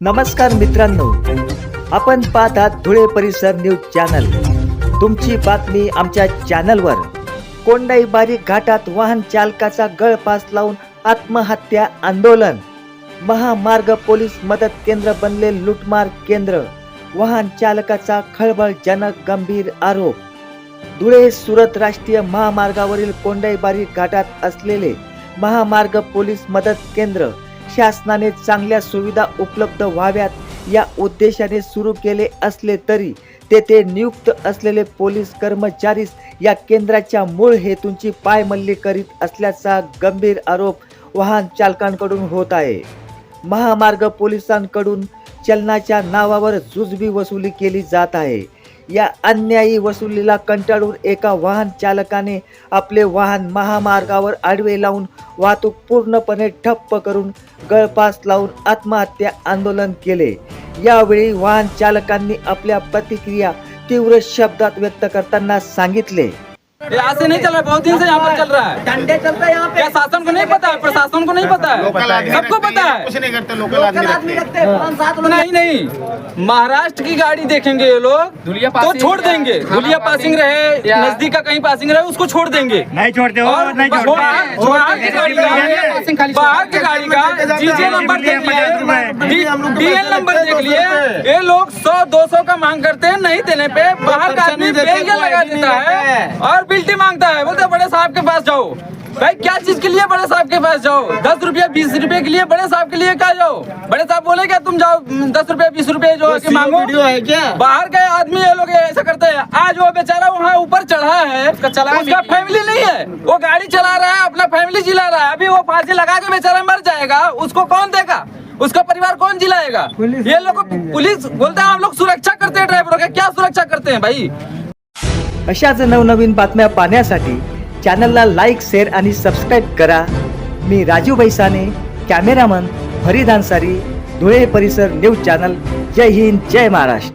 नमस्कार मित्रांनो. आपण पाहतात धुळे परिसर न्यूज चॅनल. तुमची बातमी आमच्या चॅनलवर. कोंडाई बारीक घाटात वाहन चालकाचा गळपास लावून आत्महत्या आंदोलन. महामार्ग पोलीस मदत केंद्र बनले लुटमार केंद्र. वाहन चालकाचा खळबळजनक गंभीर आरोप. धुळे सुरत राष्ट्रीय महामार्गावरील कोंडाईबारी घाटात असलेले महामार्ग पोलीस मदत केंद्र शासनाने चांगल्या सुविधा उपलब्ध व्हाव्यात या उद्देशाने सुरू केले असले तरी तेथे नियुक्त असलेले पोलीस कर्मचारीच या केंद्राच्या मूळ हेतूंची पायमल्ली करीत असल्याचा गंभीर आरोप वाहन चालकांकडून होत आहे. महामार्ग पोलिसांकडून चलनाच्या नावावर जुजबी वसुली केली जात आहे. या अन्यायी वसुलीला कंटाळून एका वाहन चालकाने आपले वाहन महामार्गावर आडवे लावून वाहतूक पूर्णपणे ठप्प करून गळपास लावून आत्महत्या आंदोलन केले. यावेळी वाहन चालकांनी आपल्या प्रतिक्रिया तीव्र शब्दात व्यक्त करताना सांगितले. ये आज से नहीं चल रहा है बहुत दिन से यहाँ पर चल रहा है। डंडे चलता यहाँ क्या शासन को नहीं पता है? प्रशासन को नहीं पता है? सबको पता है। कुछ नहीं करते लोकल आदमी रखते हैं। नहीं नहीं। महाराष्ट्र की गाड़ी देखेंगे ये लोग। तो छोड़ देंगे। धुलिया पासिंग रहे या- नज़दीक का कहीं पासिंग रहे उसको छोड़ देंगे। नहीं छोड़ते हो और नहीं छोड़ते। बाहर की गाड़ी का खाली बाहर की गाड़ी का जीजे नंबर देख लिए। डीएल नंबर देख लिए। ये लोग सौ दो सौ का मांग करते हैं नहीं देने पे। बाहर का आदमी लगा देता है और बिल्टी माँगता है। बोलते बड़े साहब के पास जाओ। भाई क्या चीज़ के लिए बड़े साहब के पास जाओ? दस रुपया बीस रुपए के लिए बड़े साहब के लिए क्या जाओ? बड़े साहब बोले क्या तुम जाओ हम्म, दस रुपया बीस रुपए जो है मांगो? है क्या? बाहर के आदमी ये लोग ऐसा करते हैं। आज वो बेचारा वहाँ ऊपर चढ़ा है। उसका चला उसका फैमिली नहीं है। वो गाड़ी चला रहा है अपना फैमिली जिला रहा है। अभी वो फांसी लगा के बेचारा मर जाएगा। उसको कौन देगा? उसका परिवार कौन जिलाएगा? ये लोग पुलिस बोलते हैं हम लोग सुरक्षा करते हैं ड्राइवरों का। क्या सुरक्षा करते हैं भाई? अशाच नवनवीन बातम्या पाहण्यासाठी चॅनलला लाईक शेअर आणि सबस्क्राईब करा. मी राजू बैसाने कॅमेरामन फरीद धुळे परिसर न्यूज चॅनल. जय हिंद जय महाराष्ट्र.